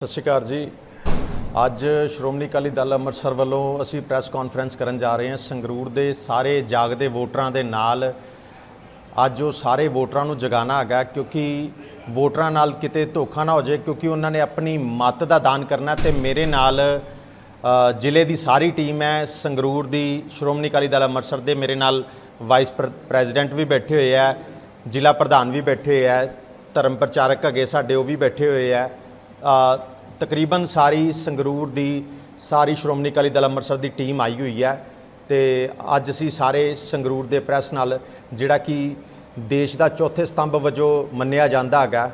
ਸਤਿ ਸ਼੍ਰੀ ਅਕਾਲ ਜੀ। ਅੱਜ ਸ਼੍ਰੋਮਣੀ ਅਕਾਲੀ ਦਲ ਅੰਮ੍ਰਿਤਸਰ ਵੱਲੋਂ ਅਸੀਂ ਪ੍ਰੈਸ ਕਾਨਫਰੰਸ ਕਰਨ ਜਾ ਰਹੇ ਹਾਂ। ਸੰਗਰੂਰ ਦੇ ਸਾਰੇ ਜਾਗਦੇ ਵੋਟਰਾਂ ਦੇ ਨਾਲ ਅੱਜ ਉਹ ਸਾਰੇ ਵੋਟਰਾਂ ਨੂੰ ਜਗਾਣਾ ਹੈਗਾ ਕਿਉਂਕਿ ਵੋਟਰਾਂ ਨਾਲ ਕਿਤੇ ਧੋਖਾ ਨਾ ਹੋ ਜਾਏ ਕਿਉਂਕਿ ਉਹਨਾਂ ਨੇ ਆਪਣੀ ਮਤ ਦਾ ਦਾਨ ਕਰਨਾ ਤੇ ਮੇਰੇ ਨਾਲ ਜ਼ਿਲ੍ਹੇ ਦੀ ਸਾਰੀ ਟੀਮ ਹੈ। ਸੰਗਰੂਰ ਦੀ ਸ਼੍ਰੋਮਣੀ ਅਕਾਲੀ ਦਲ ਅੰਮ੍ਰਿਤਸਰ ਦੇ ਮੇਰੇ ਨਾਲ ਵਾਈਸ ਪ੍ਰ- ਪ੍ਰੈਜ਼ੀਡੈਂਟ ਵੀ ਬੈਠੇ ਹੋਏ ਆ ਜ਼ਿਲ੍ਹਾ ਪ੍ਰਧਾਨ ਵੀ ਬੈਠੇ ਹੋਏ ਆ ਧਰਮ ਪ੍ਰਚਾਰਕ ਹੈਗੇ ਸਾਡੇ ਉਹ ਵੀ ਬੈਠੇ ਹੋਏ ਆ ਤਕਰੀਬਨ ਸਾਰੀ ਸੰਗਰੂਰ ਦੀ, ਸਾਰੀ ਸ਼੍ਰੋਮਣੀ ਅਕਾਲੀ ਦਲ ਅੰਮ੍ਰਿਤਸਰ ਦੀ ਟੀਮ ਆਈ ਹੋਈ ਹੈ ਤੇ ਅੱਜ ਅਸੀਂ ਸਾਰੇ ਸੰਗਰੂਰ ਦੇ ਪ੍ਰੈਸ ਨਾਲ ਜਿਹੜਾ ਕਿ ਦੇਸ਼ ਦਾ ਚੌਥੇ ਸਤੰਭ ਵਜੋਂ ਮੰਨਿਆ ਜਾਂਦਾ ਹੈਗਾ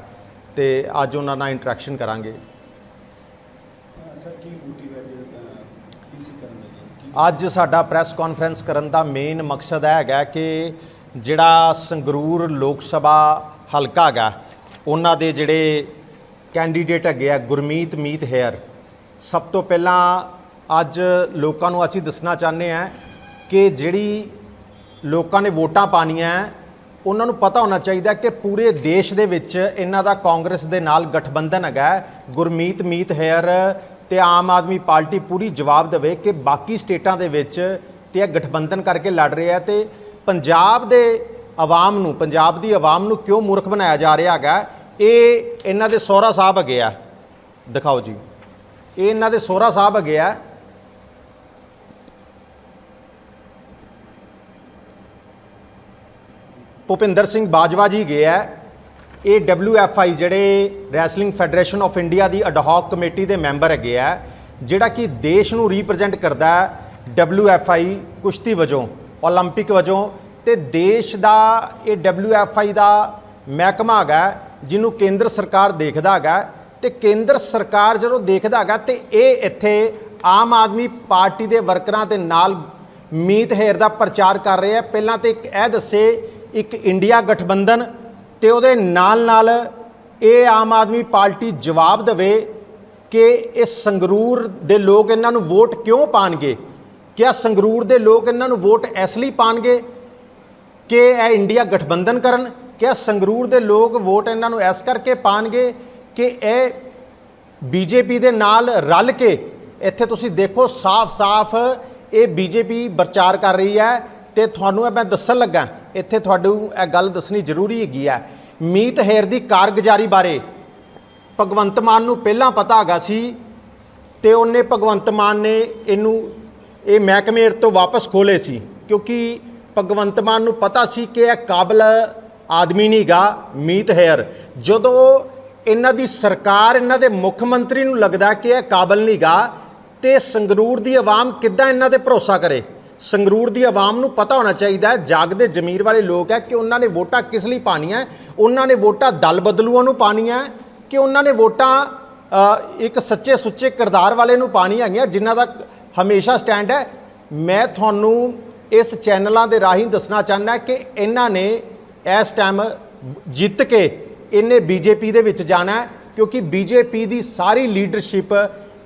ਤੇ ਅੱਜ ਉਹਨਾਂ ਨਾਲ ਇੰਟਰੈਕਸ਼ਨ ਕਰਾਂਗੇ। ਸਰ ਕੀ ਮੋਟਿਵ ਹੈ ਪੀਸੀ ਕਰਨ ਦਾ ਅੱਜ ਸਾਡਾ ਪ੍ਰੈਸ ਕਾਨਫਰੰਸ ਕਰਨ ਦਾ ਮੇਨ ਮਕਸਦ ਇਹ ਹੈਗਾ ਕਿ ਜਿਹੜਾ ਸੰਗਰੂਰ ਲੋਕ ਸਭਾ ਹਲਕਾ ਹੈਗਾ, ਉਹਨਾਂ ਦੇ ਜਿਹੜੇ ਕੈਂਡੀਡੇਟ ਹੈਗੇ ਆ, ਗੁਰਮੀਤ ਮੀਤ ਹੇਅਰ। ਸਭ ਤੋਂ ਪਹਿਲਾਂ ਅੱਜ ਲੋਕਾਂ ਨੂੰ ਅਸੀਂ ਦੱਸਣਾ ਚਾਹੁੰਦੇ ਆ ਕਿ ਜਿਹੜੀ ਲੋਕਾਂ ਨੇ ਵੋਟਾਂ ਪਾਣੀਆਂ ਉਹਨਾਂ ਨੂੰ ਪਤਾ ਹੋਣਾ ਚਾਹੀਦਾ ਕਿ ਪੂਰੇ ਦੇਸ਼ ਦੇ ਵਿੱਚ ਇਹਨਾਂ ਦਾ ਕਾਂਗਰਸ ਦੇ ਨਾਲ ਗਠਬੰਧਨ ਹੈਗਾ ਗੁਰਮੀਤ ਮੀਤ ਹੇਅਰ ਤੇ ਆਮ ਆਦਮੀ ਪਾਰਟੀ ਪੂਰੀ ਜਵਾਬ ਦੇਵੇ ਕਿ ਬਾਕੀ ਸਟੇਟਾਂ ਦੇ ਵਿੱਚ ਤੇ ਇਹ ਗਠਬੰਧਨ ਕਰਕੇ ਲੜ ਰਹੇ ਆ ਤੇ ਪੰਜਾਬ ਦੇ ਆਵਾਮ ਨੂੰ, ਪੰਜਾਬ ਦੀ ਆਵਾਮ ਨੂੰ ਕਿਉਂ ਮੂਰਖ ਬਣਾਇਆ ਜਾ ਰਿਹਾ ਹੈਗਾ ਇਹ ਇਹਨਾਂ ਦੇ ਸੋਹਰਾ ਸਾਹਿਬ ਹੈਗੇ ਆ ਦਿਖਾਓ ਜੀ ਇਹ ਇਹਨਾਂ ਦੇ ਸੋਹਰਾ ਸਾਹਿਬ ਹੈਗੇ ਆ ਭੁਪਿੰਦਰ ਸਿੰਘ ਬਾਜਵਾ ਜੀ ਗਏ ਹੈ ਇਹ WFI ਜਿਹੜੇ ਰੈਸਲਿੰਗ ਫੈਡਰੇਸ਼ਨ ਆਫ ਇੰਡੀਆ ਦੀ ਅਡਹੌਕ ਕਮੇਟੀ ਦੇ ਮੈਂਬਰ ਹੈਗੇ ਆ ਜਿਹੜਾ ਕਿ ਦੇਸ਼ ਨੂੰ ਰਿਪਰੈਜ਼ੈਂਟ ਕਰਦਾ ਹੈ WFI ਕੁਸ਼ਤੀ ਵਜੋਂ 올림픽 ਵਜੋਂ ਤੇ ਦੇਸ਼ ਦਾ ਇਹ WFI ਦਾ ਮਹਿਕਮਾ ਹੈਗਾ ਜਿਹਨੂੰ ਕੇਂਦਰ ਸਰਕਾਰ ਦੇਖਦਾ ਹੈਗਾ ਤੇ ਕੇਂਦਰ ਸਰਕਾਰ ਜਦੋਂ ਦੇਖਦਾ ਹੈਗਾ ਤੇ ਇਹ ਇੱਥੇ ਆਮ ਆਦਮੀ ਪਾਰਟੀ ਦੇ ਵਰਕਰਾਂ ਦੇ ਨਾਲ ਮੀਤ ਹੇਰ ਦਾ ਪ੍ਰਚਾਰ ਕਰ ਰਹੇ ਆ ਪਹਿਲਾਂ ਤੇ ਇੱਕ ਇਹ ਦੱਸੇ, ਇੱਕ ਇੰਡੀਆ ਗਠਬੰਧਨ ਤੇ ਉਹਦੇ ਨਾਲ ਨਾਲ ਇਹ ਆਮ ਆਦਮੀ ਪਾਰਟੀ ਜਵਾਬ ਦੇਵੇ ਕਿ ਇਹ ਸੰਗਰੂਰ ਦੇ ਲੋਕ ਇਹਨਾਂ ਨੂੰ ਵੋਟ ਕਿਉਂ ਪਾਣਗੇ? ਕਿਆ ਸੰਗਰੂਰ ਦੇ ਲੋਕ ਇਹਨਾਂ ਨੂੰ ਵੋਟ ਇਸ ਲਈ ਪਾਣਗੇ ਕਿ ਇਹ ਇੰਡੀਆ ਗਠਬੰਧਨ ਕਰਨ ਕਿ ਸੰਗਰੂਰ ਦੇ ਲੋਕ ਵੋਟ ਇਹਨਾਂ ਨੂੰ ਇਸ ਕਰਕੇ ਪਾਣਗੇ ਕਿ ਇਹ ਬੀਜੇਪੀ ਦੇ ਨਾਲ ਰਲ ਕੇ ਇੱਥੇ ਤੁਸੀਂ ਦੇਖੋ ਸਾਫ਼-ਸਾਫ਼ ਇਹ ਬੀਜੇਪੀ ਪ੍ਰਚਾਰ ਕਰ ਰਹੀ ਹੈ ਤੇ ਤੁਹਾਨੂੰ ਇਹ ਮੈਂ ਦੱਸਣ ਲੱਗਾ, ਇੱਥੇ ਤੁਹਾਨੂੰ ਇਹ ਗੱਲ ਦੱਸਣੀ ਜ਼ਰੂਰੀ ਹੈਗੀ ਹੈ। ਮੀਤ ਹੇਰ ਦੀ ਕਾਰਗੁਜ਼ਾਰੀ ਬਾਰੇ ਭਗਵੰਤ ਮਾਨ ਨੂੰ ਪਹਿਲਾਂ ਪਤਾ ਹੈਗਾ ਸੀ ਤੇ ਉਹਨੇ ਭਗਵੰਤ ਮਾਨ ਨੇ ਇਹਨੂੰ ਇਹ ਮਹਿਕਮੇ ਤੋਂ ਵਾਪਸ ਖੋਲੇ ਸੀ, ਕਿਉਂਕਿ ਭਗਵੰਤ ਮਾਨ ਨੂੰ ਪਤਾ ਸੀ ਕਿ ਇਹ ਕਾਬਲ ਆਦਮੀ ਨਹੀਂਗਾ ਮੀਤ ਹੈਰ ਜਦੋਂ ਇਹਨਾਂ ਦੀ ਸਰਕਾਰ, ਇਹਨਾਂ ਦੇ ਮੁੱਖ ਮੰਤਰੀ ਨੂੰ ਲੱਗਦਾ ਕਿ ਇਹ ਕਾਬਲ ਨਹੀਂਗਾ ਤੇ ਸੰਗਰੂਰ ਦੀ ਆਵਾਮ ਕਿੱਦਾਂ ਇਹਨਾਂ ਤੇ ਭਰੋਸਾ ਕਰੇ? ਸੰਗਰੂਰ ਦੀ ਆਵਾਮ ਨੂੰ ਪਤਾ ਹੋਣਾ ਚਾਹੀਦਾ ਹੈ, ਜਾਗਦੇ ਜ਼ਮੀਰ ਵਾਲੇ ਲੋਕ ਹੈ ਕਿ ਉਹਨਾਂ ਨੇ ਵੋਟਾਂ ਕਿਸ ਲਈ ਪਾਣੀਆਂ ਉਹਨਾਂ ਨੇ ਵੋਟਾਂ ਦਲ ਬਦਲੂਆਂ ਨੂੰ ਪਾਣੀਆਂ ਕਿ ਉਹਨਾਂ ਨੇ ਵੋਟਾਂ ਇੱਕ ਸੱਚੇ ਸੁੱਚੇ ਕਿਰਦਾਰ ਵਾਲੇ ਨੂੰ ਪਾਣੀ ਹੈਗੀਆਂ ਜਿਨ੍ਹਾਂ ਦਾ ਹਮੇਸ਼ਾ ਸਟੈਂਡ ਹੈ? ਮੈਂ ਤੁਹਾਨੂੰ ਇਸ ਚੈਨਲਾਂ ਦੇ ਰਾਹੀਂ ਦੱਸਣਾ ਚਾਹੁੰਦਾ ਕਿ ਇਹਨਾਂ ਨੇ ਇਸ ਟਾਈਮ ਜਿੱਤ ਕੇ ਇਹਨੇ ਬੀਜੇਪੀ ਦੇ ਵਿੱਚ ਜਾਣਾ ਹੈ, ਕਿਉਂਕਿ ਬੀਜੇਪੀ ਦੀ ਸਾਰੀ ਲੀਡਰਸ਼ਿਪ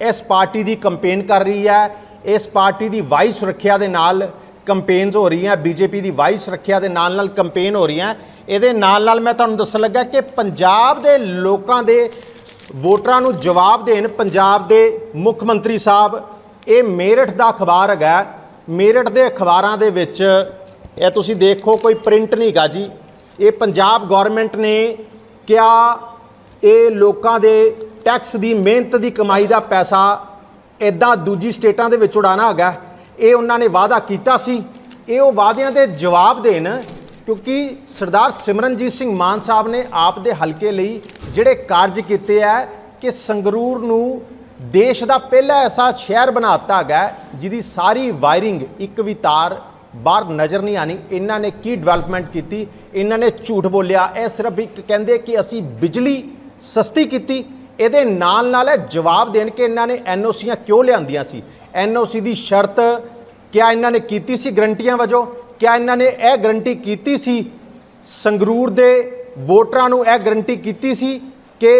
ਇਸ ਪਾਰਟੀ ਦੀ ਕੰਪੇਨ ਕਰ ਰਹੀ ਹੈ। ਇਸ ਪਾਰਟੀ ਦੀ ਵਾਈ ਸੁਰੱਖਿਆ ਦੇ ਨਾਲ ਕੰਪੇਨਸ ਹੋ ਰਹੀਆਂ ਬੀਜੇਪੀ ਦੀ ਵਾਈ ਸੁਰੱਖਿਆ ਦੇ ਨਾਲ ਨਾਲ ਕੰਪੇਨ ਹੋ ਰਹੀਆਂ। ਇਹਦੇ ਨਾਲ ਨਾਲ ਮੈਂ ਤੁਹਾਨੂੰ ਦੱਸਣ ਲੱਗਾ ਕਿ ਪੰਜਾਬ ਦੇ ਲੋਕਾਂ ਦੇ ਵੋਟਰਾਂ ਨੂੰ ਜਵਾਬ ਦੇਣ ਪੰਜਾਬ ਦੇ ਮੁੱਖ ਮੰਤਰੀ ਸਾਹਿਬ, ਇਹ ਮੇਰਠ ਦਾ ਅਖਬਾਰ ਹੈਗਾ। ਮੇਰਠ ਦੇ ਅਖਬਾਰਾਂ ਦੇ ਵਿੱਚ ਇਹ ਤੁਸੀਂ ਦੇਖੋ, ਕੋਈ ਪ੍ਰਿੰਟ ਨਹੀਂ ਹੈਗਾ ਜੀ। ਇਹ ਪੰਜਾਬ ਗਵਰਨਮੈਂਟ ਨੇ ਕਿਆ ਇਹ ਲੋਕਾਂ ਦੇ ਟੈਕਸ ਦੀ ਮਿਹਨਤ ਦੀ ਕਮਾਈ ਦਾ ਪੈਸਾ ਇਦਾਂ ਦੂਜੀ ਸਟੇਟਾਂ ਦੇ ਵਿੱਚ ਉਡਾਣਾ ਹੈਗਾ। ਇਹ ਉਹਨਾਂ ਨੇ ਵਾਅਦਾ ਕੀਤਾ ਸੀ। ਇਹ ਉਹ ਵਾਅਦਿਆਂ ਦੇ ਜਵਾਬ ਦੇਣ, ਕਿਉਂਕਿ ਸਰਦਾਰ ਸਿਮਰਨਜੀਤ ਸਿੰਘ ਮਾਨ ਸਾਹਿਬ ਨੇ ਆਪ ਦੇ ਹਲਕੇ ਲਈ ਜਿਹੜੇ ਕਾਰਜ ਕੀਤੇ ਆ ਕਿ ਸੰਗਰੂਰ ਨੂੰ ਦੇਸ਼ ਦਾ ਪਹਿਲਾ ਐਸਾ ਸ਼ਹਿਰ ਬਣਾਤਾ ਹੈਗਾ ਜਿਹਦੀ ਸਾਰੀ ਵਾਇਰਿੰਗ ਇੱਕ ਵੀ ਤਾਰ ਬਾਹਰ ਨਜ਼ਰ ਨਹੀਂ ਆਣੀ ਇਹਨਾਂ ਨੇ ਕੀ ਡਿਵੈਲਪਮੈਂਟ ਕੀਤੀ? ਇਹਨਾਂ ਨੇ ਝੂਠ ਬੋਲਿਆ। ਇਹ ਸਿਰਫ ਇੱਕ ਕਹਿੰਦੇ ਕਿ ਅਸੀਂ ਬਿਜਲੀ ਸਸਤੀ ਕੀਤੀ। ਇਹਦੇ ਨਾਲ ਨਾਲ ਇਹ ਜਵਾਬ ਦੇਣ ਕਿ ਇਹਨਾਂ ਨੇ ਐਨਓਸੀਆਂ ਕਿਉਂ ਲਿਆਂਦੀਆਂ ਸੀ? ਐਨਓਸੀ ਦੀ ਸ਼ਰਤ ਕਿਆ ਇਹਨਾਂ ਨੇ ਕੀਤੀ ਸੀ ਗਰੰਟੀਆਂ ਵਜੋਂ? ਕਿਆ ਇਹਨਾਂ ਨੇ ਇਹ ਗਰੰਟੀ ਕੀਤੀ ਸੀ ਸੰਗਰੂਰ ਦੇ ਵੋਟਰਾਂ ਨੂੰ ਇਹ ਗਰੰਟੀ ਕੀਤੀ ਸੀ ਕਿ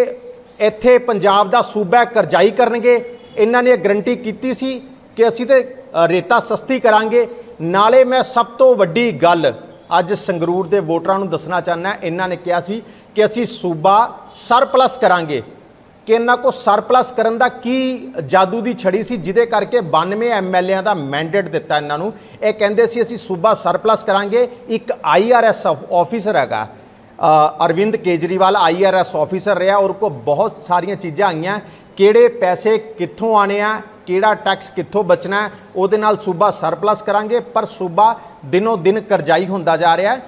ਇੱਥੇ ਪੰਜਾਬ ਦਾ ਸੂਬਾ ਕਰਜ਼ਾਈ ਕਰਨਗੇ? ਇਹਨਾਂ ਨੇ ਇਹ ਗਰੰਟੀ ਕੀਤੀ ਸੀ ਕਿ ਅਸੀਂ ਤੇ ਰੇਤਾ ਸਸਤੀ ਕਰਾਂਗੇ? ਨਾਲੇ ਮੈਂ ਸਭ ਤੋਂ ਵੱਡੀ ਗੱਲ ਅੱਜ ਸੰਗਰੂਰ ਦੇ ਵੋਟਰਾਂ ਨੂੰ ਦੱਸਣਾ ਚਾਹੁੰਦਾ, ਇਹਨਾਂ ਨੇ ਕਿਹਾ ਸੀ ਕਿ ਅਸੀਂ ਸੂਬਾ ਸਰਪਲਸ ਕਰਾਂਗੇ। ਕਿ ਇਹਨਾਂ ਕੋ ਸਰਪਲਸ ਕਰਨ ਦਾ ਕੀ ਜਾਦੂ ਦੀ ਛੜੀ ਸੀ, ਜਿਹਦੇ ਕਰਕੇ 92 ਐਮਐਲਏਆਂ ਦਾ ਮੈਂਡੇਟ ਦਿੱਤਾ ਇਹਨਾਂ ਨੂੰ। ਇਹ ਕਹਿੰਦੇ ਸੀ, ਅਸੀਂ ਸੂਬਾ ਸਰਪਲਸ ਕਰਾਂਗੇ, ਇੱਕ ਆਈਆਰਐਸ ਆਫੀਸਰ ਹੈਗਾ ਅਰਵਿੰਦ ਕੇਜਰੀਵਾਲ ਆਈਆਰਐਸ ਆਫੀਸਰ ਰਿਹਾ, ਔਰ ਕੋ ਬਹੁਤ ਸਾਰੀਆਂ ਚੀਜ਼ਾਂ ਆਈਆਂ, ਕਿਹੜੇ ਪੈਸੇ ਕਿੱਥੋਂ ਆਣੇ ਆ ਕਿਹੜਾ ਟੈਕਸ ਕਿੱਥੋਂ ਬਚਣਾ ਹੈ, ਉਹਦੇ ਨਾਲ ਸੂਬਾ ਸਰਪਲਸ ਕਰਾਂਗੇ ਪਰ ਸੂਬਾ ਦਿਨੋ ਦਿਨ ਕਰਜ਼ਾਈ ਹੁੰਦਾ ਜਾ ਰਿਹਾ ਹੈ।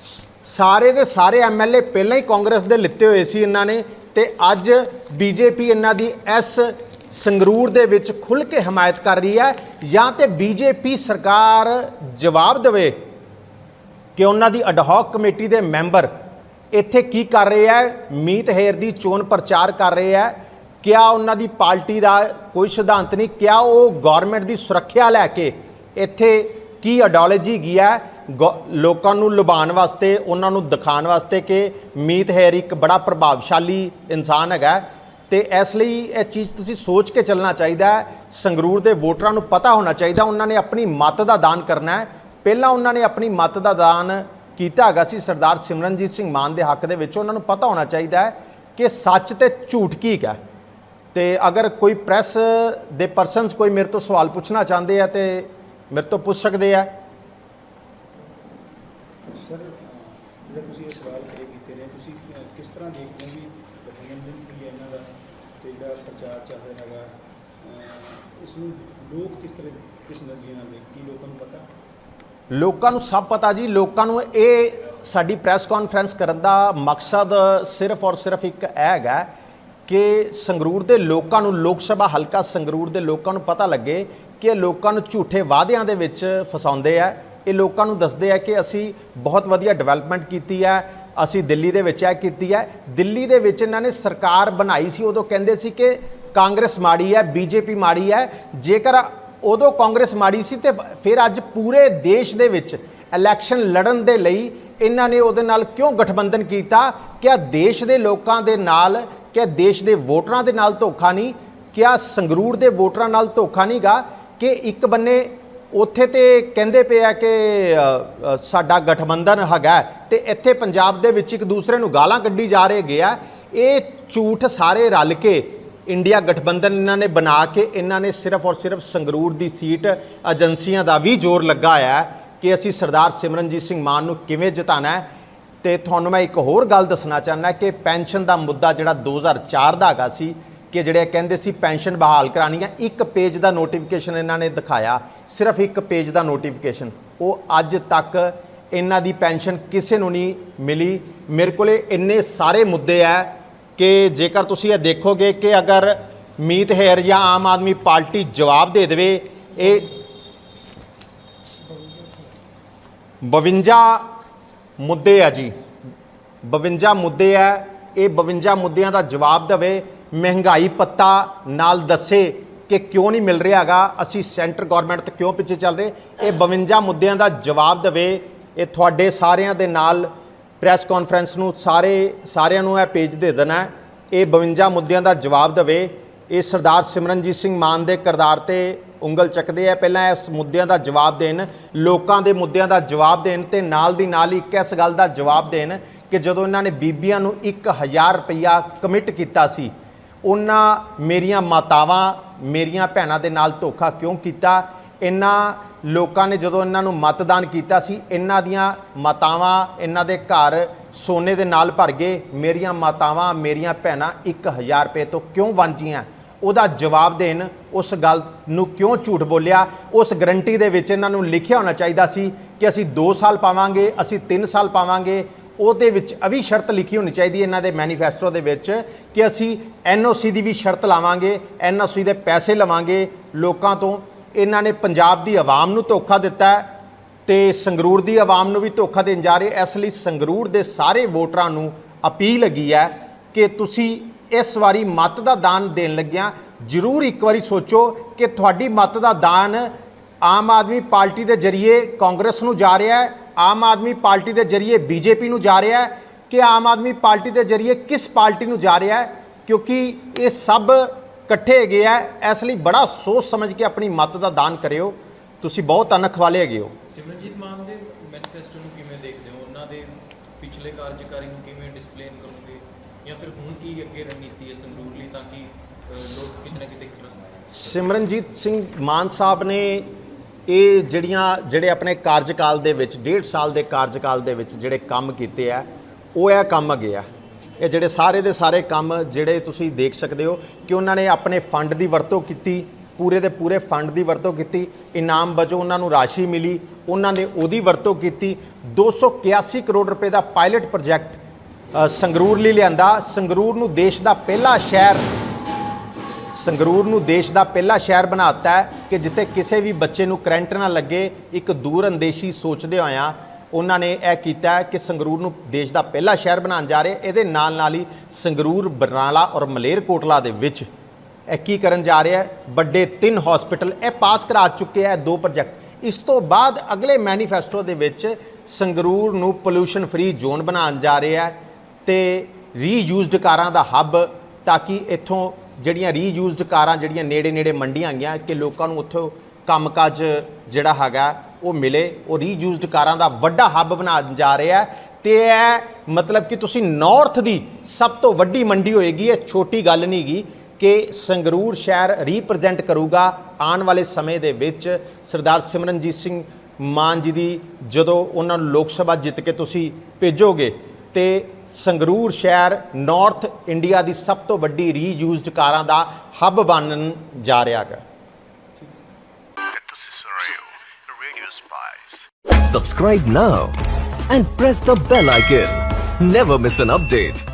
ਸ- ਸਾਰੇ ਦੇ ਸਾਰੇ ਐਮਐਲਏ ਪਹਿਲਾਂ ਹੀ ਕਾਂਗਰਸ ਦੇ ਲਿੱਤੇ ਹੋਏ ਸੀ ਇਹਨਾਂ ਨੇ ਤੇ ਅੱਜ ਬੀਜੇਪੀ ਇਹਨਾਂ ਦੀ ਇਸ ਸੰਗਰੂਰ ਦੇ ਵਿੱਚ ਖੁੱਲ ਕੇ ਹਮਾਇਤ ਕਰ ਰਹੀ ਹੈ। ਜਾਂ ਤੇ ਬੀਜੇਪੀ ਸਰਕਾਰ ਜਵਾਬ ਦੇਵੇ ਕਿ ਉਹਨਾਂ ਦੀ ਅਡਹੌਕ ਕਮੇਟੀ ਦੇ ਮੈਂਬਰ ਇੱਥੇ ਕੀ ਕਰ ਰਹੇ ਹੈ ਮੀਤ ਹੇਰ ਦੀ ਚੋਣ ਪ੍ਰਚਾਰ ਕਰ ਰਹੇ ਹੈ। ਕਿਆ ਉਹਨਾਂ ਦੀ ਪਾਰਟੀ ਦਾ ਕੋਈ ਸਿਧਾਂਤ ਨਹੀਂ, ਕਿਆ ਉਹ ਗਵਰਨਮੈਂਟ ਦੀ ਸੁਰੱਖਿਆ ਲੈ ਕੇ ਇੱਥੇ ਕੀ ਆਈਡੀਓਲੋਜੀ ਗਈ ਹੈ? ਗੋ- ਲੋਕਾਂ ਨੂੰ ਲੁਭਾਉਣ ਵਾਸਤੇ, ਉਹਨਾਂ ਨੂੰ ਦਿਖਾਉਣ ਵਾਸਤੇ ਕਿ ਮੀਤ ਹੇਰ ਇੱਕ ਬੜਾ ਪ੍ਰਭਾਵਸ਼ਾਲੀ ਇਨਸਾਨ ਹੈਗਾ ਹੈ। ਤੇ ਇਸ ਲਈ ਇਹ ਚੀਜ਼ ਤੁਸੀਂ ਸੋਚ ਕੇ ਚੱਲਣਾ ਚਾਹੀਦਾ ਸੰਗਰੂਰ ਦੇ ਵੋਟਰਾਂ ਨੂੰ ਪਤਾ ਹੋਣਾ ਚਾਹੀਦਾ, ਉਹਨਾਂ ਨੇ ਆਪਣੀ ਮਤ ਦਾ ਦਾਨ ਕਰਨਾ ਹੈ। ਪਹਿਲਾਂ ਉਹਨਾਂ ਨੇ ਆਪਣੀ ਮਤ ਦਾ ਦਾਨ ਕੀਤਾ ਹੈਗਾ ਸੀ ਸਰਦਾਰ ਸਿਮਰਨਜੀਤ ਸਿੰਘ ਮਾਨ ਦੇ ਹੱਕ ਦੇ ਵਿੱਚ, ਉਹਨਾਂ ਨੂੰ ਪਤਾ ਹੋਣਾ ਚਾਹੀਦਾ ਕਿ ਸੱਚ ਤੇ ਝੂਠ ਕੀ ਹੈ ਤੇ ਅਗਰ ਕੋਈ ਪ੍ਰੈਸ ਦੇ ਪਰਸਨਸ ਕੋਈ ਮੇਰੇ ਤੋਂ ਸਵਾਲ ਪੁੱਛਣਾ ਚਾਹੁੰਦੇ ਆ ਤੇ ਮੇਰੇ ਤੋਂ ਪੁੱਛ ਸਕਦੇ ਆ। ਸਰ ਜਿਹੜਾ ਤੁਸੀਂ ਇਹ ਸਵਾਲ ਖੜੇ ਕੀਤੇ ਨੇ ਤੁਸੀਂ ਅ, ਕਿਸ ਤਰ੍ਹਾਂ ਦੇਖਦੇ ਹੋ ਵੀ ਗਠਬੰਧਨ ਕੀ ਹੈ ਇਹਨਾਂ ਦਾ ਤੇ ਜਿਹੜਾ ਪ੍ਰਚਾਰ ਚੱਲ ਰਿਹਾ ਹੈਗਾ? ਅ, ਇਸ ਨੂੰ ਲੋਕ ਕਿਸ ਤਰ੍ਹਾਂ ਕਿਸ ਨਜ਼ਰੀਏ ਨਾਲ ਦੇਖ ਕੀ ਲੋਕਾਂ ਨੂੰ ਪਤਾ? ਲੋਕਾਂ ਨੂੰ ਸਭ ਪਤਾ ਜੀ ਲੋਕਾਂ ਨੂੰ ਇਹ ਸਾਡੀ ਪ੍ਰੈਸ ਕਾਨਫਰੰਸ ਕਰਨ ਦਾ ਮਕਸਦ ਸਿਰਫ ਔਰ ਸਿਰਫ ਇੱਕ ਇਹ ਹੈਗਾ ਕਿ ਸੰਗਰੂਰ ਦੇ ਲੋਕਾਂ ਨੂੰ ਲੋਕ ਸਭਾ ਹਲਕਾ ਸੰਗਰੂਰ ਦੇ ਲੋਕਾਂ ਨੂੰ ਪਤਾ ਲੱਗੇ ਕਿ ਇਹ ਲੋਕਾਂ ਨੂੰ ਝੂਠੇ ਵਾਅਦਿਆਂ ਦੇ ਵਿੱਚ ਫਸਾਉਂਦੇ ਆ। ਇਹ ਲੋਕਾਂ ਨੂੰ ਦੱਸਦੇ ਆ ਕਿ ਅਸੀਂ ਬਹੁਤ ਵਧੀਆ ਡਿਵੈਲਪਮੈਂਟ ਕੀਤੀ ਹੈ ਅਸੀਂ ਦਿੱਲੀ ਦੇ ਵਿੱਚ ਇਹ ਕੀਤੀ ਹੈ ਦਿੱਲੀ ਦੇ ਵਿੱਚ ਇਹਨਾਂ ਨੇ ਸਰਕਾਰ ਬਣਾਈ ਸੀ, ਉਦੋਂ ਕਹਿੰਦੇ ਸੀ ਕਿ ਕਾਂਗਰਸ ਮਾੜੀ ਹੈ ਬੀਜੇਪੀ ਮਾੜੀ ਹੈ ਜੇਕਰ ਉਦੋਂ ਕਾਂਗਰਸ ਮਾੜੀ ਸੀ ਤੇ ਫਿਰ ਅੱਜ ਪੂਰੇ ਦੇਸ਼ ਦੇ ਵਿੱਚ ਇਲੈਕਸ਼ਨ ਲੜਨ ਦੇ ਲਈ ਇਹਨਾਂ ਨੇ ਉਹਦੇ ਨਾਲ ਕਿਉਂ ਗਠਬੰਧਨ ਕੀਤਾ? ਕਿ ਦੇਸ਼ ਦੇ ਲੋਕਾਂ ਦੇ ਨਾਲ ਕਿ ਦੇਸ਼ ਦੇ ਵੋਟਰਾਂ ਦੇ ਨਾਲ ਧੋਖਾ ਨਹੀਂ, ਕਿਆ ਸੰਗਰੂਰ ਦੇ ਵੋਟਰਾਂ ਨਾਲ ਧੋਖਾ ਨਹੀਂਗਾ ਕਿ ਇੱਕ ਬੰਨੇ ਉੱਥੇ ਤੇ ਕਹਿੰਦੇ ਪਏ ਆ ਕਿ ਸਾਡਾ ਗਠਬੰਧਨ ਹੈਗਾ ਹੈ ਤੇ ਇੱਥੇ ਪੰਜਾਬ ਦੇ ਵਿੱਚ ਇੱਕ ਦੂਸਰੇ ਨੂੰ ਗਾਲਾਂ ਕੱਢੀ ਜਾ ਰਹੇ ਹੈਗੇ ਆ। ਇਹ ਝੂਠ ਸਾਰੇ ਰਲ ਕੇ ਇੰਡੀਆ ਗਠਬੰਧਨ ਇਹਨਾਂ ਨੇ ਬਣਾ ਕੇ ਇਹਨਾਂ ਨੇ ਸਿਰਫ ਔਰ ਸਿਰਫ ਸੰਗਰੂਰ ਦੀ ਸੀਟ ਏਜੰਸੀਆਂ ਦਾ ਵੀ ਜ਼ੋਰ ਲੱਗਾ ਹੋਇਆ ਹੈ ਕਿ ਅਸੀਂ ਸਰਦਾਰ ਸਿਮਰਨਜੀਤ ਸਿੰਘ ਮਾਨ ਨੂੰ ਕਿਵੇਂ ਜਿਤਾਣਾ ਹੈ। ਤੇ ਤੁਹਾਨੂੰ ਮੈਂ ਇੱਕ ਹੋਰ ਗੱਲ ਦੱਸਣਾ ਚਾਹੁੰਦਾ ਕਿ ਪੈਨਸ਼ਨ ਦਾ ਮੁੱਦਾ ਜਿਹੜਾ 2004 ਦਾ ਹੈਗਾ ਸੀ, ਕਿ ਜਿਹੜੇ ਕਹਿੰਦੇ ਸੀ ਪੈਨਸ਼ਨ ਬਹਾਲ ਕਰਾਣੀ ਹੈ ਇੱਕ ਪੇਜ ਦਾ ਨੋਟੀਫਿਕੇਸ਼ਨ ਇਹਨਾਂ ਨੇ ਦਿਖਾਇਆ, ਸਿਰਫ ਇੱਕ ਪੇਜ ਦਾ ਨੋਟੀਫਿਕੇਸ਼ਨ ਉਹ ਅੱਜ ਤੱਕ ਇਹਨਾਂ ਦੀ ਪੈਨਸ਼ਨ ਕਿਸੇ ਨੂੰ ਨਹੀਂ ਮਿਲੀ। ਮੇਰੇ ਕੋਲੇ ਇੰਨੇ ਸਾਰੇ ਮੁੱਦੇ ਆ ਕਿ ਜੇਕਰ ਤੁਸੀਂ ਇਹ ਦੇਖੋਗੇ ਕਿ ਅਗਰ ਮੀਤ ਹੇਰ ਜਾਂ ਆਮ ਆਦਮੀ ਪਾਰਟੀ ਜਵਾਬ ਦੇ ਦੇਵੇ, ਇਹ 52 ਮੁੱਦੇ ਆ ਜੀ। 52 ਮੁੱਦੇ ਆ। ਇਹ 52 ਮੁੱਦਿਆਂ ਦਾ ਜਵਾਬ ਦੇਵੇ। ਮਹਿੰਗਾਈ ਪੱਤਾ ਨਾਲ ਦੱਸੇ ਕਿ ਕਿਉਂ ਨਹੀਂ ਮਿਲ ਰਿਹਾ ਹੈਗਾ। ਅਸੀਂ ਸੈਂਟਰ ਗਵਰਨਮੈਂਟ ਤੋਂ ਕਿਉਂ ਪਿੱਛੇ ਚੱਲ ਰਹੇ? ਇਹ 52 ਮੁੱਦਿਆਂ ਦਾ ਜਵਾਬ ਦੇਵੇ। ਇਹ ਤੁਹਾਡੇ ਸਾਰਿਆਂ ਦੇ ਨਾਲ ਪ੍ਰੈਸ ਕਾਨਫਰੰਸ ਨੂੰ ਸਾਰੇ ਸਾਰਿਆਂ ਨੂੰ ਇਹ ਪੇਜ ਦੇ ਦੇਣਾ। ਇਹ 52 ਮੁੱਦਿਆਂ ਦਾ ਜਵਾਬ ਦੇਵੇ। ਇਹ ਸਰਦਾਰ ਸਿਮਰਨਜੀਤ ਸਿੰਘ ਮਾਨ ਦੇ ਕਿਰਦਾਰ ਤੇ ਉਂਗਲ ਚੱਕਦੇ ਆ। ਪਹਿਲਾਂ ਇਸ ਮੁੱਦਿਆਂ ਦਾ ਜਵਾਬ ਦੇਣ, ਲੋਕਾਂ ਦੇ ਮੁੱਦਿਆਂ ਦਾ ਜਵਾਬ ਦੇਣ ਤੇ ਨਾਲ ਦੀ ਨਾਲ ਹੀ ਇਸ ਗੱਲ ਦਾ ਜਵਾਬ ਦੇਣ ਕਿ ਜਦੋਂ ਇਹਨਾਂ ਨੇ ਬੀਬੀਆਂ ਨੂੰ 1000 ਰੁਪਇਆ ਕਮਿਟ ਕੀਤਾ ਸੀ, ਉਹਨਾਂ ਮੇਰੀਆਂ ਮਾਤਾਵਾਂ, ਮੇਰੀਆਂ ਭੈਣਾਂ ਦੇ ਨਾਲ ਧੋਖਾ ਕਿਉਂ ਕੀਤਾ? ਇਹਨਾਂ ਲੋਕਾਂ ਨੇ ਜਦੋਂ ਇਹਨਾਂ ਨੂੰ ਮਤਦਾਨ ਕੀਤਾ ਸੀ, ਇਹਨਾਂ ਦੀਆਂ ਮਾਤਾਵਾਂ ਇਹਨਾਂ ਦੇ ਘਰ ਸੋਨੇ ਦੇ ਨਾਲ ਭਰ ਗਏ, ਮੇਰੀਆਂ ਮਾਤਾਵਾਂ, ਮੇਰੀਆਂ ਭੈਣਾਂ 1000 ਰੁਪਏ ਤੋਂ ਕਿਉਂ ਵਾਂਝੀਆਂ? ਉਹਦਾ ਜਵਾਬ ਦੇਣ, ਉਸ ਗੱਲ ਨੂੰ ਕਿਉਂ ਝੂਠ ਬੋਲਿਆ? ਉਸ ਗਰੰਟੀ ਦੇ ਵਿੱਚ ਇਹਨਾਂ ਨੂੰ ਲਿਖਿਆ ਹੋਣਾ ਚਾਹੀਦਾ ਸੀ ਕਿ ਅਸੀਂ 2 ਸਾਲ ਪਾਵਾਂਗੇ, ਅਸੀਂ 3 ਸਾਲ ਪਾਵਾਂਗੇ। ਉਹਦੇ ਵਿੱਚ ਅਵੀ ਸ਼ਰਤ ਲਿਖੀ ਹੋਣੀ ਚਾਹੀਦੀ ਹੈ ਇਹਨਾਂ ਦੇ ਮੈਨੀਫੈਸਟੋ ਦੇ ਵਿੱਚ ਕਿ ਅਸੀਂ ਐਨਓਸੀ ਦੀ ਵੀ ਸ਼ਰਤ ਲਾਵਾਂਗੇ ਐਨਓਸੀ ਦੇ ਪੈਸੇ ਲਵਾਂਗੇ। ਲੋਕਾਂ ਤੋਂ ਇਹਨਾਂ ਨੇ ਪੰਜਾਬ ਦੀ ਆਵਾਮ ਨੂੰ ਧੋਖਾ ਦਿੱਤਾ ਹੈ ਤੇ ਸੰਗਰੂਰ ਦੀ ਆਵਾਮ ਨੂੰ ਵੀ ਧੋਖਾ ਦੇਣ ਜਾ ਰਹੇ। ਇਸ ਲਈ ਸੰਗਰੂਰ ਦੇ ਸਾਰੇ ਵੋਟਰਾਂ ਨੂੰ ਅਪੀਲ ਹੈਗੀ ਹੈ ਕਿ ਤੁਸੀਂ ਇਸ ਵਾਰੀ ਮਤ ਦਾ ਦਾਨ ਦੇਣ ਲੱਗਿਆਂ, ਜ਼ਰੂਰ ਇੱਕ ਵਾਰੀ ਸੋਚੋ ਕਿ ਤੁਹਾਡੀ ਮਤ ਦਾ ਦਾਨ ਆਮ ਆਦਮੀ ਪਾਰਟੀ ਦੇ ਜ਼ਰੀਏ ਕਾਂਗਰਸ ਨੂੰ ਜਾ ਰਿਹਾ ਹੈ, ਆਮ ਆਦਮੀ ਪਾਰਟੀ ਦੇ ਜ਼ਰੀਏ ਬੀਜੇਪੀ ਨੂੰ ਜਾ ਰਿਹਾ ਹੈ ਕਿ ਆਮ ਆਦਮੀ ਪਾਰਟੀ ਦੇ ਜ਼ਰੀਏ ਕਿਸ ਪਾਰਟੀ ਨੂੰ ਜਾ ਰਿਹਾ ਹੈ, ਕਿਉਂਕਿ ਇਹ ਸਭ ਇਕੱਠੇ ਹੈਗੇ ਆ, ਇਸ ਲਈ ਬੜਾ ਸੋਚ ਸਮਝ ਕੇ ਆਪਣੀ ਮਤ ਦਾ ਦਾਨ ਕਰਿਓ। ਤੁਸੀਂ ਬਹੁਤ ਅਨਖ ਵਾਲੇ ਹੈਗੇ ਹੋ। ਸਿਮਰਨਜੀਤ ਮਾਨ ਦੇ ਮੈਨੀਫੈਸਟੋ ਨੂੰ ਕਿਵੇਂ ਦੇਖਦੇ ਹੋ? ਉਹਨਾਂ ਦੇ ਪਿਛਲੇ ਕਾਰਜਕਾਰੀ ਨੂੰ ਕਿਵੇਂ ਡਿਸਪਲੇਨ ਕਰੋਗੇ? ਜਾਂ ਫਿਰ ਹੁਣ ਕੀ ਅੱਗੇ ਰਣਨੀਤੀ ਹੈ ਸੰਗਰੂਰ ਲਈ ਤਾਂ ਕਿ ਲੋਕ ਕਿਤੇ ਨਾ ਕਿਤੇ ਸਿਮਰਨਜੀਤ ਸਿੰਘ ਮਾਨ ਸਾਹਿਬ ਨੇ ਇਹ ਜਿਹੜੀਆਂ, ਜਿਹੜੇ ਆਪਣੇ ਕਾਰਜਕਾਲ ਦੇ ਵਿੱਚ, ਡੇਢ ਸਾਲ ਦੇ ਕਾਰਜਕਾਲ ਦੇ ਵਿੱਚ ਜਿਹੜੇ ਕੰਮ ਕੀਤੇ ਆ, ਉਹ ਇਹ ਕੰਮ ਹੈਗੇ ਆ। ਇਹ ਜਿਹੜੇ ਸਾਰੇ ਦੇ ਸਾਰੇ ਕੰਮ ਜਿਹੜੇ ਤੁਸੀਂ ਦੇਖ ਸਕਦੇ ਹੋ ਕਿ ਉਹਨਾਂ ਨੇ ਆਪਣੇ ਫੰਡ ਦੀ ਵਰਤੋਂ ਕੀਤੀ, ਪੂਰੇ ਦੇ ਪੂਰੇ ਫੰਡ ਦੀ ਵਰਤੋਂ ਕੀਤੀ, ਇਨਾਮ ਵਜੋਂ ਉਹਨਾਂ ਨੂੰ ਰਾਸ਼ੀ ਮਿਲੀ, ਉਹਨਾਂ ਨੇ ਉਹਦੀ ਵਰਤੋਂ ਕੀਤੀ। 281 ਕਰੋੜ ਰੁਪਏ ਦਾ ਪਾਇਲਟ ਪ੍ਰੋਜੈਕਟ ਸੰਗਰੂਰ ਲਈ ਲਿਆਂਦਾ। ਸੰਗਰੂਰ ਨੂੰ ਦੇਸ਼ ਦਾ ਪਹਿਲਾ ਸ਼ਹਿਰ ਸੰਗਰੂਰ ਨੂੰ ਦੇਸ਼ ਦਾ ਪਹਿਲਾ ਸ਼ਹਿਰ ਬਣਾਤਾ ਹੈ ਕਿ ਜਿੱਥੇ ਕਿਸੇ ਵੀ ਬੱਚੇ ਨੂੰ ਕਰੰਟ ਨਾ ਲੱਗੇ। ਇੱਕ ਦੂਰ ਅੰਦੇਸ਼ੀ ਸੋਚਦੇ ਹੋਇਆਂ ਉਹਨਾਂ ਨੇ ਇਹ ਕੀਤਾ ਕਿ ਸੰਗਰੂਰ ਨੂੰ ਦੇਸ਼ ਦਾ ਪਹਿਲਾ ਸ਼ਹਿਰ ਬਣਾਉਣ ਜਾ ਰਹੇ। ਇਹਦੇ ਨਾਲ ਨਾਲ ਹੀ ਸੰਗਰੂਰ, ਬਰਨਾਲਾ ਔਰ ਮਲੇਰਕੋਟਲਾ ਦੇ ਵਿੱਚ ਇਹ ਕੀ ਕਰਨ ਜਾ ਰਿਹਾ ਵੱਡੇ ਤਿੰਨ ਹਸਪੀਟਲ ਇਹ ਪਾਸ ਕਰਾ ਚੁੱਕੇ ਹੈ ਦੋ ਪ੍ਰੋਜੈਕਟ ਇਸ ਤੋਂ ਬਾਅਦ ਅਗਲੇ ਮੈਨੀਫੈਸਟੋ ਦੇ ਵਿੱਚ ਸੰਗਰੂਰ ਨੂੰ ਪੋਲੂਸ਼ਨ ਫ੍ਰੀ ਜ਼ੋਨ ਬਣਾਉਣ ਜਾ ਰਿਹਾ ਹੈ। ਤੇ ਰੀਯੂਜ਼ਡ ਕਾਰਾਂ ਦਾ ਹੱਬ ਤਾਂ ਕਿ ਇੱਥੋਂ ਜਿਹੜੀਆਂ ਰੀਯੂਜ਼ਡ ਕਾਰਾਂ ਜਿਹੜੀਆਂ ਨੇੜੇ ਨੇੜੇ ਮੰਡੀਆਂ ਹੈਗੀਆਂ ਕਿ ਲੋਕਾਂ ਨੂੰ ਉੱਥੋਂ ਕੰਮਕਾਜ ਜਿਹੜਾ ਹੈਗਾ ਉਹ ਮਿਲੇ, ਉਹ ਰੀਯੂਜ਼ਡ ਕਾਰਾਂ ਦਾ ਵੱਡਾ ਹੱਬ ਬਣਾ ਜਾ ਰਿਹਾ ਹੈ। ਤੇ ਇਹ ਮਤਲਬ ਕਿ ਤੁਸੀਂ ਨਾਰਥ ਦੀ ਸਭ ਤੋਂ ਵੱਡੀ ਮੰਡੀ ਹੋਏਗੀ, ਇਹ ਛੋਟੀ ਗੱਲ ਨਹੀਂ ਗੀ ਕਿ ਸੰਗਰੂਰ ਸ਼ਹਿਰ ਰੀਪ੍ਰੈਜ਼ੈਂਟ ਕਰੂਗਾ ਆਉਣ ਵਾਲੇ ਸਮੇਂ ਦੇ ਵਿੱਚ। ਸਰਦਾਰ ਸਿਮਰਨਜੀਤ ਸਿੰਘ ਮਾਨ ਜੀ ਦੀ ਜਦੋਂ ਉਹਨਾਂ ਨੂੰ ਲੋਕ ਸਭਾ ਜਿੱਤ ਕੇ ਤੁਸੀਂ ਭੇਜੋਗੇ ਤੇ ਸੰਗਰੂਰ ਸ਼ਹਿਰ ਨਾਰਥ ਇੰਡੀਆ ਦੀ ਸਭ ਤੋਂ ਵੱਡੀ ਰੀਯੂਜ਼ਡ ਕਾਰਾਂ ਦਾ ਹੱਬ ਬਣਨ ਜਾ ਰਿਹਾ ਹੈ ਤੁਸੀਂ ਸੁਣ ਰਹੇ ਹੋ Radio Spice Subscribe now and press the bell icon. Never miss an update.